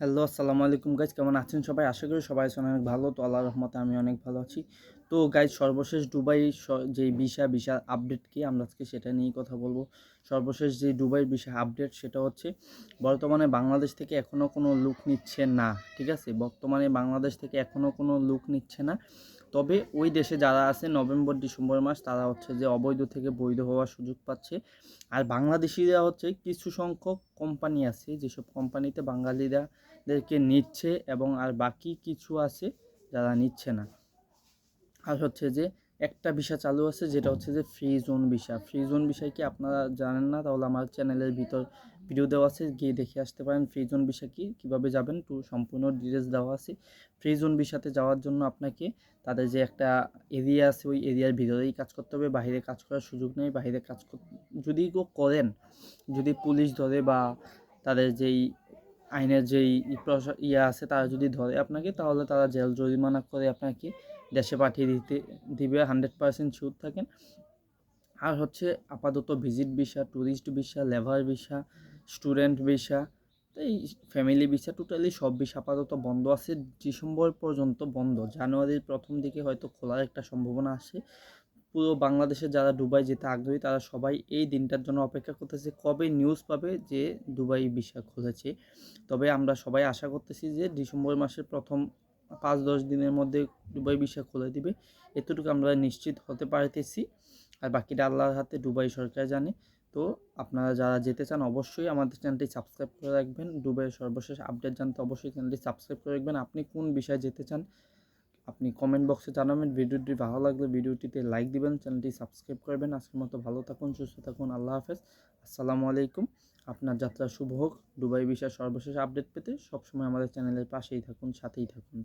Hello, আসসালামু আলাইকুম guys কেমন আছেন সবাই? আশা করি সবাই আছেন, অনেক ভালো। তো আল্লাহ রহমতে আমি অনেক ভালো আছি। তো গাইজ সর্বশেষ দুবাই যে ভিসা ভিসা আপডেট কি? আমরা আজকে সেটা নিয়েই কথা বলব। সর্বশেষ যে দুবাই ভিসা আপডেট সেটা হচ্ছে বর্তমানে বাংলাদেশ থেকে এখনও কোনো লুক নিচ্ছে না, ঠিক আছে? বর্তমানে বাংলাদেশ থেকে এখনও কোনো লুক নিচ্ছে না। তবে ওই দেশে যারা আছে, নভেম্বর, ডিসেম্বর মাস, তারা হচ্ছে যে অবৈধ থেকে বৈধ হওয়ার সুযোগ পাচ্ছে। আর বাংলাদেশিরা হচ্ছে কিছু সংখ্যক কোম্পানি আছে, যেসব কোম্পানিতে বাঙালিরা দেরকে নিচ্ছে এবং আর বাকি কিছু আছে যারা নিচ্ছে না। আর হচ্ছে যে একটা ভিসা চালু আছে যেটা হচ্ছে যে free zone visa. Free zone বিষয় কি আপনারা জানেন না? তাহলে আমার চ্যানেলের ভিতর ভিডিও দেওয়া আছে, গিয়ে দেখে আসতে পারেন। ফ্রি জোন ভিসা কি, কীভাবে যাবেন? তো সম্পূর্ণ ডিটেলস দেওয়া আছে। ফ্রি জোন ভিসাতে যাওয়ার জন্য আপনাকে তাদের যে একটা এরিয়া আছে, ওই এরিয়ার ভিতরেই কাজ করতে হবে। বাইরে কাজ করার সুযোগ নেই, বাইরে কাজ যদি করেন, যদি পুলিশ ধরে বা তাদের যেই আইনের যেই ইয়ে আছে তারা যদি ধরে আপনাকে, তাহলে তারা জেল জরিমানা করে আপনাকে দেশে পাঠিয়ে দিতে, দিবে হান্ড্রেড পার্সেন্ট শিওর থাকেন। আর হচ্ছে আপাতত ভিজিট ভিসা ট্যুরিস্ট ভিসা লেভার ভিসা স্টুডেন্ট ভিসা এই ফ্যামিলি ভিসা টোটালি সব ভিসা আপাতত বন্ধ আছে। ডিসেম্বর পর্যন্ত বন্ধ। জানুয়ারির প্রথম দিকে হয়তো খোলার একটা সম্ভাবনা আসে পুরো বাংলাদেশে যারা দুবাই যেতে আগ্রহী, তারা সবাই এই দিনটার জন্য অপেক্ষা করতেছে, কবে নিউজ পাবে যে দুবাই ভিসা খুলেছে। তবে আমরা সবাই আশা করতেছি যে ডিসেম্বর মাসের প্রথম পাঁচ দশ দিনের মধ্যে দুবাই ভিসা খুলে দিবে। এতটুকু আমরা নিশ্চিত হতে পারতেছি। আর বাকিটা আল্লাহর হাতে দুবাই সরকার জানে। তো আপনারা যারা যেতে চান অবশ্যই আমাদের চ্যানেলটি সাবস্ক্রাইব করে রাখবেন। দুবাইয়ের সর্বশেষ আপডেট জানতে অবশ্যই চ্যানেলটি সাবস্ক্রাইব করে রাখবেন। আপনি কোন বিষয়ে যেতে চান আপনি কমেন্ট বক্সে জানাবেন। ভিডিওটি ভালো লাগলে ভিডিওটিতে লাইক দিবেন, চ্যানেলটি সাবস্ক্রাইব করবেন। আজকের মতো ভালো থাকুন, সুস্থ থাকুন, আল্লাহ হাফেজ। আসসালামু আলাইকুম। আপনার যাত্রা শুভ হোক। দুবাই বিষয়ে সর্বশেষ আপডেট পেতে সবসময় আমাদের চ্যানেলের পাশেই থাকুন, সাথেই থাকুন।